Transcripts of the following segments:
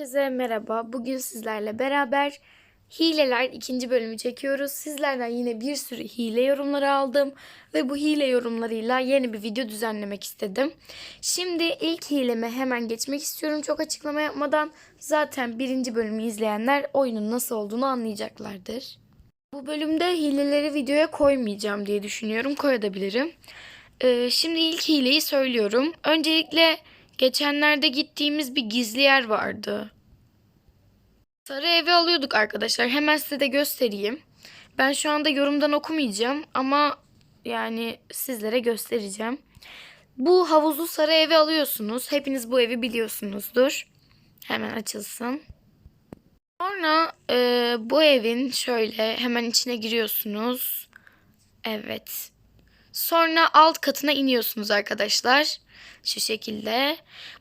Herkese merhaba. Bugün sizlerle beraber Hileler ikinci bölümü çekiyoruz. Sizlerden yine bir sürü hile yorumları aldım ve bu hile yorumlarıyla yeni bir video düzenlemek istedim. Şimdi ilk hileme hemen geçmek istiyorum çok açıklama yapmadan. Zaten birinci bölümü izleyenler oyunun nasıl olduğunu anlayacaklardır. Bu bölümde hileleri videoya koymayacağım diye düşünüyorum. Koyabilirim. Ee, şimdi ilk hileyi söylüyorum. Öncelikle geçenlerde gittiğimiz bir gizli yer vardı. Sarı evi alıyorduk arkadaşlar. Hemen size de göstereyim. Ben şu anda yorumdan okumayacağım ama yani sizlere göstereceğim. Bu havuzlu sarı evi alıyorsunuz. Hepiniz bu evi biliyorsunuzdur. Hemen açılsın. Sonra e, bu evin şöyle hemen içine giriyorsunuz. Evet. Sonra alt katına iniyorsunuz arkadaşlar. Şu şekilde.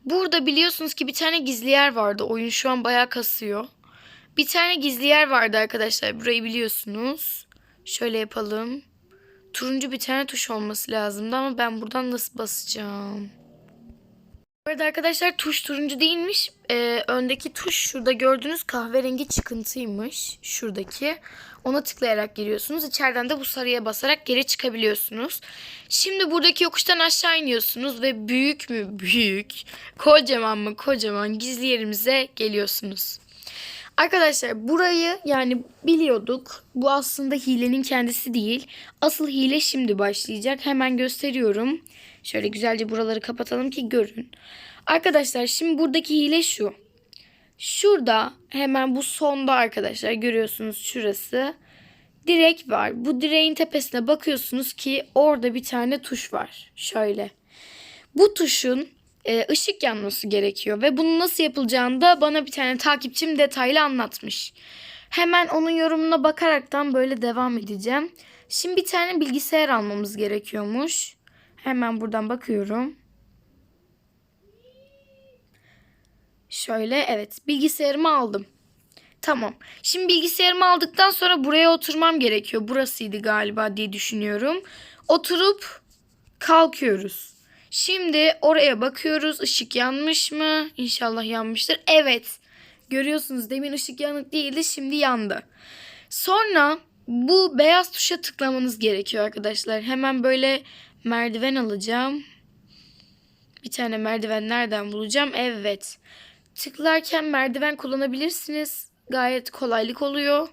Burada biliyorsunuz ki bir tane gizli yer vardı. Oyun şu an bayağı kasıyor. Bir tane gizli yer vardı arkadaşlar. Burayı biliyorsunuz. Şöyle yapalım. Turuncu bir tane tuş olması lazımdı ama ben buradan nasıl basacağım? Arada arkadaşlar tuş turuncu değilmiş. Ee, öndeki tuş şurada gördüğünüz kahverengi çıkıntıymış. Şuradaki. Ona tıklayarak giriyorsunuz. İçeriden de bu sarıya basarak geri çıkabiliyorsunuz. Şimdi buradaki yokuştan aşağı iniyorsunuz ve büyük mü büyük, kocaman mı kocaman gizli yerimize geliyorsunuz. Arkadaşlar burayı yani biliyorduk. Bu aslında hilenin kendisi değil. Asıl hile şimdi başlayacak. Hemen gösteriyorum. Şöyle güzelce buraları kapatalım ki görün. Arkadaşlar şimdi buradaki hile şu. Şurada hemen bu sonda arkadaşlar görüyorsunuz şurası. Direk var. Bu direğin tepesine bakıyorsunuz ki orada bir tane tuş var. Şöyle. Bu tuşun e, ışık yanması gerekiyor ve bunun nasıl yapılacağını da bana bir tane takipçim detaylı anlatmış. Hemen onun yorumuna bakaraktan böyle devam edeceğim. Şimdi bir tane bilgisayar almamız gerekiyormuş. Hemen buradan bakıyorum. Şöyle evet bilgisayarımı aldım. Tamam. Şimdi bilgisayarımı aldıktan sonra buraya oturmam gerekiyor. Burasıydı galiba diye düşünüyorum. Oturup kalkıyoruz. Şimdi oraya bakıyoruz. Işık yanmış mı? İnşallah yanmıştır. Evet. Görüyorsunuz demin ışık yanık değildi. Şimdi yandı. Sonra bu beyaz tuşa tıklamanız gerekiyor arkadaşlar. Hemen böyle merdiven alacağım. Bir tane merdiven nereden bulacağım? Evet. Tıklarken merdiven kullanabilirsiniz. Gayet kolaylık oluyor.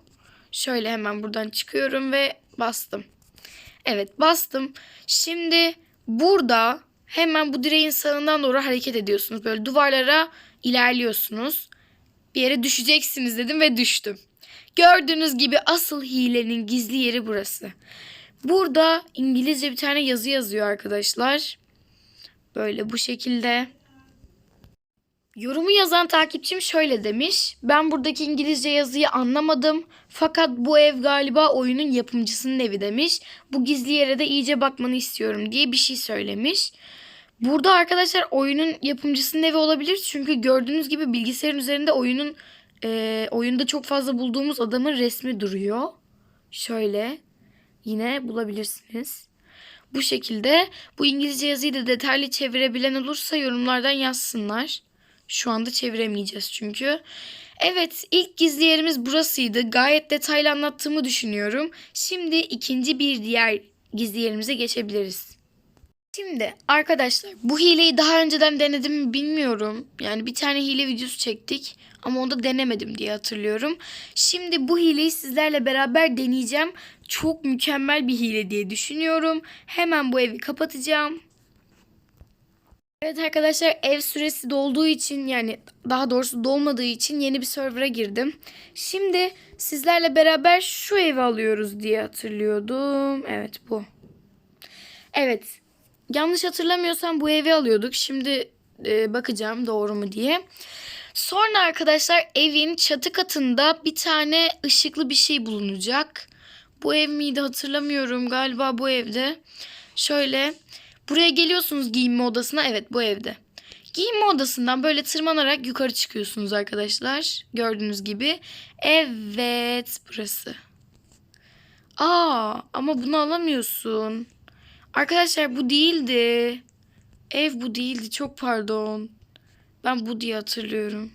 Şöyle hemen buradan çıkıyorum ve bastım. Evet bastım. Şimdi burada hemen bu direğin sağından doğru hareket ediyorsunuz. Böyle duvarlara ilerliyorsunuz. Bir yere düşeceksiniz dedim ve düştüm. Gördüğünüz gibi asıl hilenin gizli yeri burası. Burada İngilizce bir tane yazı yazıyor arkadaşlar. Böyle bu şekilde. Yorumu yazan takipçim şöyle demiş. Ben buradaki İngilizce yazıyı anlamadım. Fakat bu ev galiba oyunun yapımcısının evi demiş. Bu gizli yere de iyice bakmanı istiyorum diye bir şey söylemiş. Burada arkadaşlar oyunun yapımcısının evi olabilir. Çünkü gördüğünüz gibi bilgisayarın üzerinde oyunun e, oyunda çok fazla bulduğumuz adamın resmi duruyor. Şöyle yine bulabilirsiniz. Bu şekilde bu İngilizce yazıyı da detaylı çevirebilen olursa yorumlardan yazsınlar. Şu anda çeviremeyeceğiz çünkü. Evet ilk gizli yerimiz burasıydı. Gayet detaylı anlattığımı düşünüyorum. Şimdi ikinci bir diğer gizli yerimize geçebiliriz. Şimdi arkadaşlar bu hileyi daha önceden denedim mi bilmiyorum. Yani bir tane hile videosu çektik ama onu da denemedim diye hatırlıyorum. Şimdi bu hileyi sizlerle beraber deneyeceğim. Çok mükemmel bir hile diye düşünüyorum. Hemen bu evi kapatacağım. Evet arkadaşlar ev süresi dolduğu için yani daha doğrusu dolmadığı için yeni bir server'a girdim. Şimdi sizlerle beraber şu evi alıyoruz diye hatırlıyordum. Evet bu. Evet yanlış hatırlamıyorsam bu evi alıyorduk. Şimdi e, bakacağım doğru mu diye. Sonra arkadaşlar evin çatı katında bir tane ışıklı bir şey bulunacak. Bu ev miydi hatırlamıyorum. Galiba bu evde. Şöyle buraya geliyorsunuz giyinme odasına. Evet bu evde. Giyinme odasından böyle tırmanarak yukarı çıkıyorsunuz arkadaşlar. Gördüğünüz gibi. Evet burası. Aa ama bunu alamıyorsun. Arkadaşlar bu değildi. Ev bu değildi. Çok pardon. Ben bu diye hatırlıyorum.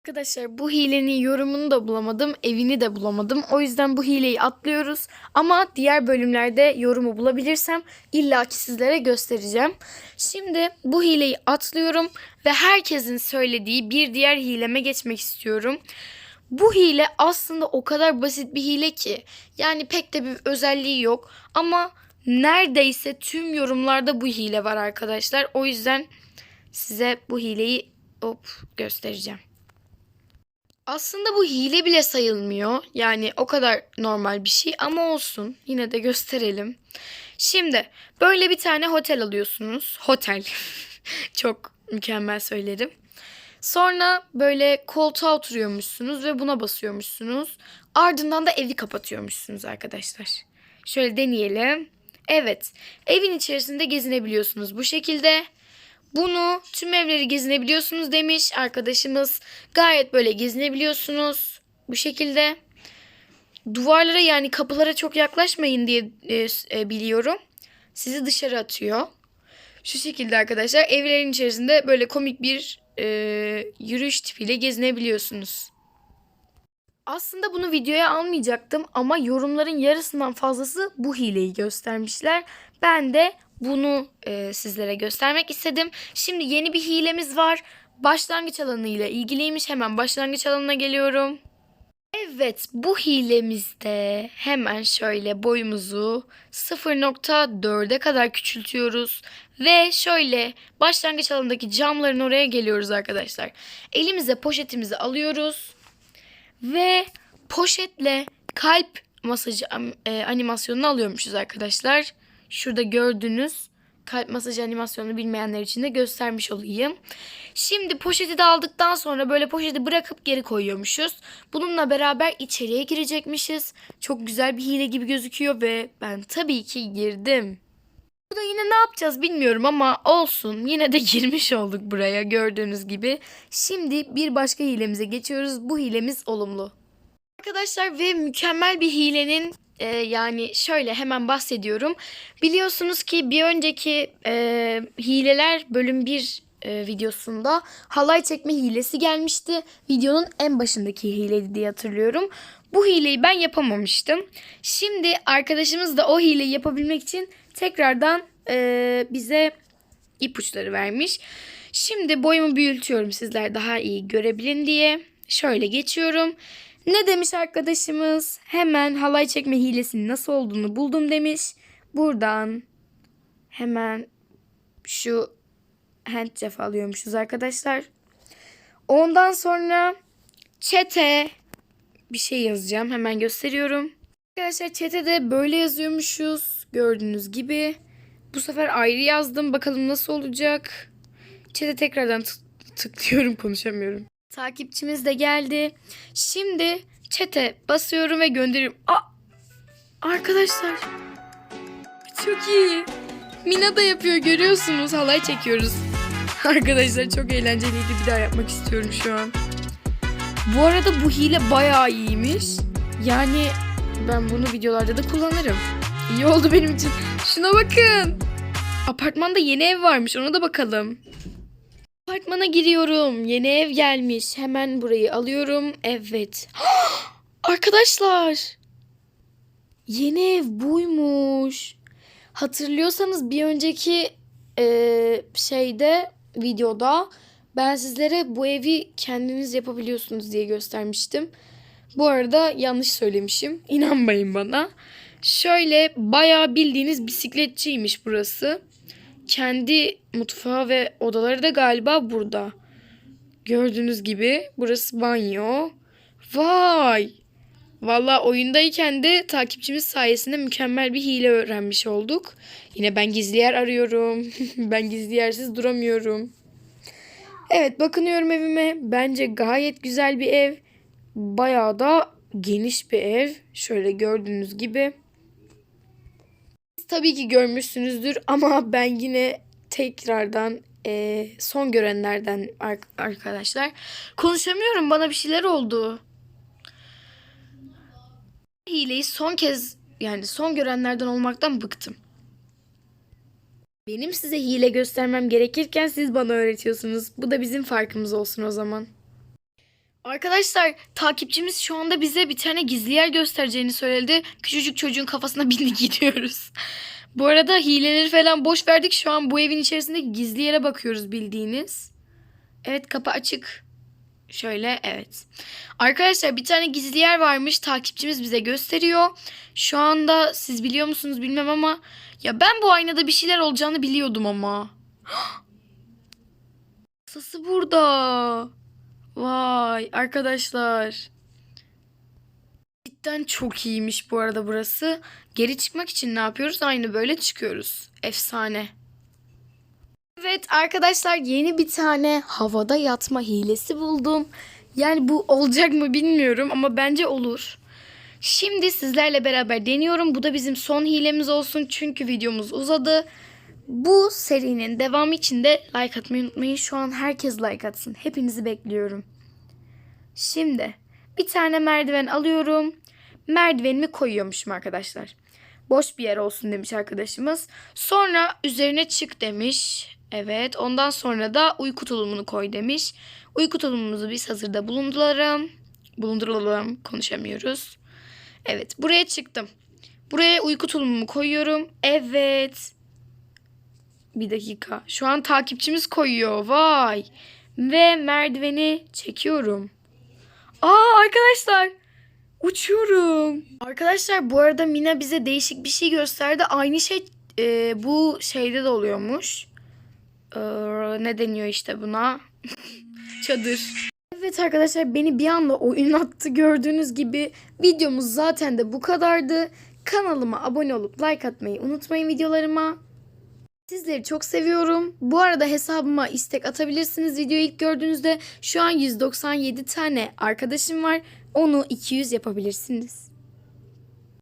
Arkadaşlar bu hilenin yorumunu da bulamadım, evini de bulamadım. O yüzden bu hileyi atlıyoruz. Ama diğer bölümlerde yorumu bulabilirsem illaki sizlere göstereceğim. Şimdi bu hileyi atlıyorum ve herkesin söylediği bir diğer hileme geçmek istiyorum. Bu hile aslında o kadar basit bir hile ki. Yani pek de bir özelliği yok ama neredeyse tüm yorumlarda bu hile var arkadaşlar. O yüzden size bu hileyi hop göstereceğim. Aslında bu hile bile sayılmıyor. Yani o kadar normal bir şey ama olsun. Yine de gösterelim. Şimdi böyle bir tane otel alıyorsunuz. Hotel. Çok mükemmel söylerim. Sonra böyle koltuğa oturuyormuşsunuz ve buna basıyormuşsunuz. Ardından da evi kapatıyormuşsunuz arkadaşlar. Şöyle deneyelim. Evet, evin içerisinde gezinebiliyorsunuz bu şekilde. Bunu tüm evleri gezinebiliyorsunuz demiş arkadaşımız. Gayet böyle gezinebiliyorsunuz bu şekilde. Duvarlara yani kapılara çok yaklaşmayın diye e, e, biliyorum. Sizi dışarı atıyor. Şu şekilde arkadaşlar evlerin içerisinde böyle komik bir e, yürüyüş tipiyle gezinebiliyorsunuz. Aslında bunu videoya almayacaktım ama yorumların yarısından fazlası bu hileyi göstermişler. Ben de bunu e, sizlere göstermek istedim. Şimdi yeni bir hilemiz var. Başlangıç alanı ile ilgiliymiş. Hemen başlangıç alanına geliyorum. Evet bu hilemizde hemen şöyle boyumuzu 0.4'e kadar küçültüyoruz. Ve şöyle başlangıç alanındaki camların oraya geliyoruz arkadaşlar. Elimize poşetimizi alıyoruz. Ve poşetle kalp masajı e, animasyonunu alıyormuşuz arkadaşlar. Şurada gördüğünüz kalp masajı animasyonunu bilmeyenler için de göstermiş olayım. Şimdi poşeti de aldıktan sonra böyle poşeti bırakıp geri koyuyormuşuz. Bununla beraber içeriye girecekmişiz. Çok güzel bir hile gibi gözüküyor ve ben tabii ki girdim. Burada yine ne yapacağız bilmiyorum ama olsun. Yine de girmiş olduk buraya gördüğünüz gibi. Şimdi bir başka hilemize geçiyoruz. Bu hilemiz olumlu. Arkadaşlar ve mükemmel bir hilenin e, yani şöyle hemen bahsediyorum. Biliyorsunuz ki bir önceki e, hileler bölüm 1 e, videosunda halay çekme hilesi gelmişti. Videonun en başındaki hileydi diye hatırlıyorum. Bu hileyi ben yapamamıştım. Şimdi arkadaşımız da o hileyi yapabilmek için tekrardan e, bize ipuçları vermiş. Şimdi boyumu büyütüyorum sizler daha iyi görebilin diye. Şöyle geçiyorum. Ne demiş arkadaşımız? Hemen halay çekme hilesinin nasıl olduğunu buldum demiş. Buradan hemen şu handcef alıyormuşuz arkadaşlar. Ondan sonra çete bir şey yazacağım. Hemen gösteriyorum. Arkadaşlar çetede böyle yazıyormuşuz. Gördüğünüz gibi. Bu sefer ayrı yazdım. Bakalım nasıl olacak. Çete tekrardan tık- tıklıyorum konuşamıyorum. Takipçimiz de geldi. Şimdi çete basıyorum ve gönderiyorum. Aa, arkadaşlar. Çok iyi. Mina da yapıyor görüyorsunuz. Halay çekiyoruz. Arkadaşlar çok eğlenceliydi. Bir daha yapmak istiyorum şu an. Bu arada bu hile bayağı iyiymiş. Yani ben bunu videolarda da kullanırım. İyi oldu benim için. Şuna bakın. Apartmanda yeni ev varmış. Ona da bakalım. Apartmana giriyorum. Yeni ev gelmiş. Hemen burayı alıyorum. Evet. Arkadaşlar. Yeni ev buymuş. Hatırlıyorsanız bir önceki eee, şeyde videoda ben sizlere bu evi kendiniz yapabiliyorsunuz diye göstermiştim. Bu arada yanlış söylemişim. İnanmayın bana. Şöyle bayağı bildiğiniz bisikletçiymiş burası. Kendi mutfağı ve odaları da galiba burada. Gördüğünüz gibi burası banyo. Vay! Valla oyundayken de takipçimiz sayesinde mükemmel bir hile öğrenmiş olduk. Yine ben gizli yer arıyorum. ben gizli yersiz duramıyorum. Evet bakınıyorum evime. Bence gayet güzel bir ev. Bayağı da geniş bir ev. Şöyle gördüğünüz gibi. Siz tabii ki görmüşsünüzdür ama ben yine tekrardan e, son görenlerden ar- arkadaşlar. Konuşamıyorum bana bir şeyler oldu. Hileyi son kez yani son görenlerden olmaktan bıktım. Benim size hile göstermem gerekirken siz bana öğretiyorsunuz. Bu da bizim farkımız olsun o zaman. Arkadaşlar takipçimiz şu anda bize bir tane gizli yer göstereceğini söyledi. Küçücük çocuğun kafasına bindik gidiyoruz. Bu arada hileleri falan boş verdik. Şu an bu evin içerisinde gizli yere bakıyoruz bildiğiniz. Evet kapı açık. Şöyle evet. Arkadaşlar bir tane gizli yer varmış. Takipçimiz bize gösteriyor. Şu anda siz biliyor musunuz bilmem ama ya ben bu aynada bir şeyler olacağını biliyordum ama. Sası burada. Vay arkadaşlar. Cidden çok iyiymiş bu arada burası. Geri çıkmak için ne yapıyoruz? Aynı böyle çıkıyoruz. Efsane. Evet arkadaşlar yeni bir tane havada yatma hilesi buldum. Yani bu olacak mı bilmiyorum ama bence olur. Şimdi sizlerle beraber deniyorum. Bu da bizim son hilemiz olsun çünkü videomuz uzadı. Bu serinin devamı için de like atmayı unutmayın. Şu an herkes like atsın. Hepinizi bekliyorum. Şimdi bir tane merdiven alıyorum. Merdivenimi koyuyormuşum arkadaşlar. Boş bir yer olsun demiş arkadaşımız. Sonra üzerine çık demiş. Evet ondan sonra da uyku tulumunu koy demiş. Uyku tulumumuzu biz hazırda bulunduralım. Bulunduralım konuşamıyoruz. Evet buraya çıktım. Buraya uyku tulumumu koyuyorum. Evet. Bir dakika. Şu an takipçimiz koyuyor. Vay. Ve merdiveni çekiyorum. Aa arkadaşlar. Uçuyorum. Arkadaşlar bu arada Mina bize değişik bir şey gösterdi. Aynı şey e, bu şeyde de oluyormuş. Ee, ne deniyor işte buna? Çadır. Evet arkadaşlar beni bir anda oyun attı gördüğünüz gibi. Videomuz zaten de bu kadardı. Kanalıma abone olup like atmayı unutmayın videolarıma. Sizleri çok seviyorum. Bu arada hesabıma istek atabilirsiniz videoyu ilk gördüğünüzde. Şu an 197 tane arkadaşım var. Onu 200 yapabilirsiniz.